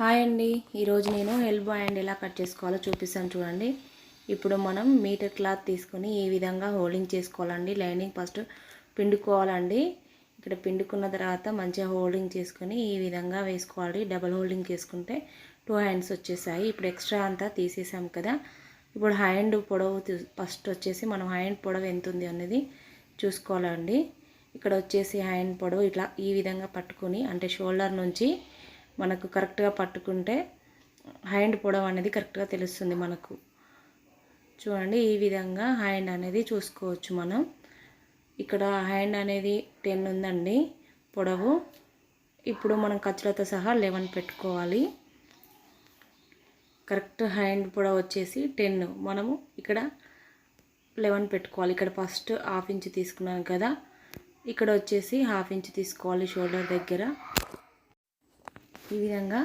Hi అండి. ఈరోజు నేను ఎల్బో హ్యాండ్ ఎలా కట్ చేసుకోవాలో చూపిస్తాను చూడండి. ఇప్పుడు మనం మీటర్ క్లాత్ తీసుకొని ఈ విధంగా హోల్డింగ్ చేసుకోవాలండి. లైనింగ్ ఫస్ట్ పిండుకోవాలండి. ఇక్కడ పిండుకున్న తర్వాత మంచిగా హోల్డింగ్ చేసుకొని ఈ విధంగా వేసుకోవాలి. డబల్ హోల్డింగ్ చేసుకుంటే టూ హ్యాండ్స్ వచ్చేసాయి. ఇప్పుడు ఎక్స్ట్రా అంతా తీసేసాం కదా. ఇప్పుడు హ్యాండ్ పొడవు ఫస్ట్ వచ్చేసి మనం హ్యాండ్ పొడవు ఎంత ఉంది అనేది చూసుకోవాలండి. ఇక్కడ వచ్చేసి హ్యాండ్ పొడవు ఇట్లా ఈ విధంగా పట్టుకొని అంటే షోల్డర్ నుంచి మనకు కరెక్ట్గా పట్టుకుంటే హ్యాండ్ పొడవు అనేది కరెక్ట్గా తెలుస్తుంది మనకు. చూడండి ఈ విధంగా హ్యాండ్ అనేది చూసుకోవచ్చు మనం. ఇక్కడ హ్యాండ్ అనేది టెన్ ఉందండి పొడవు. ఇప్పుడు మనం ఖర్చులతో సహా లెవెన్ పెట్టుకోవాలి. కరెక్ట్ హ్యాండ్ పొడవు వచ్చేసి టెన్ మనము ఇక్కడ లెవెన్ పెట్టుకోవాలి. ఇక్కడ ఫస్ట్ హాఫ్ ఇంచ్ తీసుకున్నాను కదా. ఇక్కడ వచ్చేసి హాఫ్ ఇంచ్ తీసుకోవాలి షోల్డర్ దగ్గర. ఈ విధంగా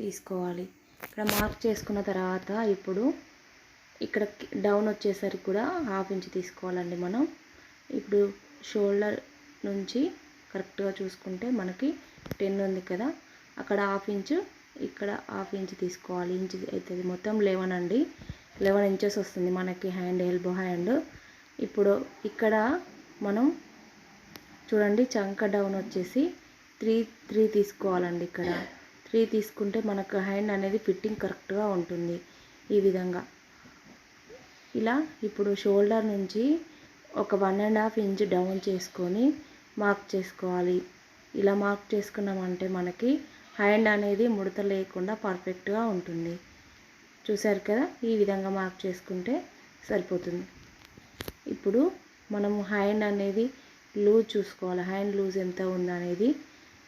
తీసుకోవాలి. ఇక్కడ మార్క్ చేసుకున్న తర్వాత ఇప్పుడు ఇక్కడ డౌన్ వచ్చేసరికి కూడా హాఫ్ ఇంచ్ తీసుకోవాలండి మనం. ఇప్పుడు షోల్డర్ నుంచి కరెక్ట్గా చూసుకుంటే మనకి టెన్ ఉంది కదా. అక్కడ హాఫ్ ఇంచు ఇక్కడ హాఫ్ ఇంచ్ తీసుకోవాలి. ఇంచ్ అవుతుంది మొత్తం లెవెన్ అండి. లెవెన్ ఇంచెస్ వస్తుంది మనకి హ్యాండ్ ఎల్బో హ్యాండ్ ఇప్పుడు ఇక్కడ మనం చూడండి చంక డౌన్ వచ్చేసి త్రీ త్రీ తీసుకోవాలండి ఇక్కడ. త్రీ తీసుకుంటే మనకు హ్యాండ్ అనేది ఫిట్టింగ్ కరెక్ట్గా ఉంటుంది ఈ విధంగా. ఇలా ఇప్పుడు షోల్డర్ నుంచి ఒక one and half inch down చేసుకొని మార్క్ చేసుకోవాలి. ఇలా మార్క్ చేసుకున్నామంటే మనకి హ్యాండ్ అనేది ముడత లేకుండా పర్ఫెక్ట్గా ఉంటుంది. చూసారు కదా ఈ విధంగా మార్క్ చేసుకుంటే సరిపోతుంది. ఇప్పుడు మనము హ్యాండ్ అనేది లూజ్ చూసుకోవాలి. హ్యాండ్ లూజ్ ఎంత ఉందనేది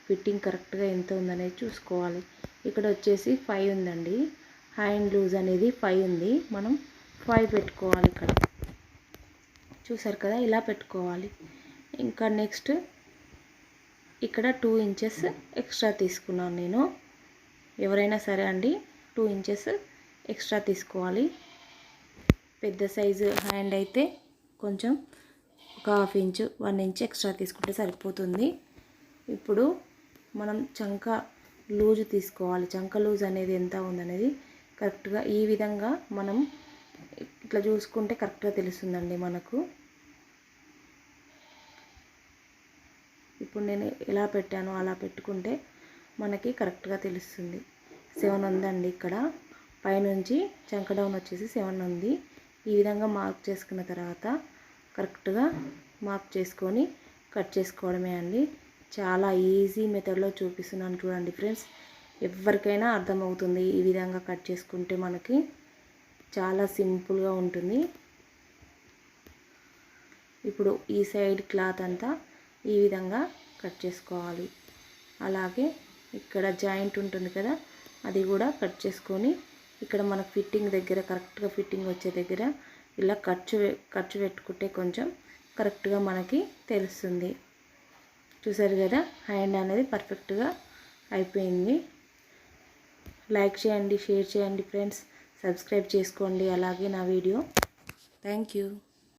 ఫిట్టింగ్ కరెక్ట్గా ఎంత ఉందనేది చూసుకోవాలి. ఇక్కడ వచ్చేసి ఫైవ్ ఉందండి. హ్యాండ్ లూజ్ అనేది ఫైవ్ ఉంది. మనం ఫైవ్ పెట్టుకోవాలి ఇక్కడ. చూసారు కదా? ఇలా పెట్టుకోవాలి. ఇంకా నెక్స్ట్ ఇక్కడ టూ ఇంచెస్ ఎక్స్ట్రా తీసుకున్నాను నేను. ఎవరైనా సరే అండి టూ ఇంచెస్ ఎక్స్ట్రా తీసుకోవాలి. పెద్ద సైజు హ్యాండ్ అయితే కొంచెం ఒక half inch one inch extra తీసుకుంటే సరిపోతుంది. ఇప్పుడు మనం చంక లూజు తీసుకోవాలి. చంక లూజ్ అనేది ఎంత ఉందనేది కరెక్ట్గా ఈ విధంగా మనం ఇట్లా చూసుకుంటే కరెక్ట్గా తెలుస్తుందండి మనకు. ఇప్పుడు నేను ఎలా పెట్టానో అలా పెట్టుకుంటే మనకి కరెక్ట్గా తెలుస్తుంది. సెవెన్ ఉందండి ఇక్కడ. పైనుంచి చంక డౌన్ వచ్చేసి సెవెన్ ఉంది. ఈ విధంగా మార్క్ చేసుకున్న తర్వాత కరెక్ట్గా మార్క్ చేసుకొని కట్ చేసుకోవడమే అండి. చాలా ఈజీ మెథడ్లో చూపిస్తున్నాను చూడండి ఫ్రెండ్స్. ఎవరికైనా అర్థమవుతుంది ఈ విధంగా కట్ చేసుకుంటే మనకి చాలా సింపుల్గా ఉంటుంది. ఇప్పుడు ఈ సైడ్ క్లాత్ అంతా ఈ విధంగా కట్ చేసుకోవాలి. అలాగే ఇక్కడ జాయింట్ ఉంటుంది కదా అది కూడా కట్ చేసుకొని ఇక్కడ మన ఫిట్టింగ్ దగ్గర కరెక్ట్గా ఫిట్టింగ్ వచ్చే దగ్గర ఇలా ఖర్చు ఖర్చు పెట్టుకుంటే కొంచెం కరెక్ట్గా మనకి తెలుస్తుంది. చూసారు కదా? హ్యాండ్ అనేది పర్ఫెక్ట్గా అయిపోయింది. లైక్ చేయండి షేర్ చేయండి ఫ్రెండ్స్. సబ్స్క్రైబ్ చేసుకోండి. అలాగే నా వీడియో. Thank you.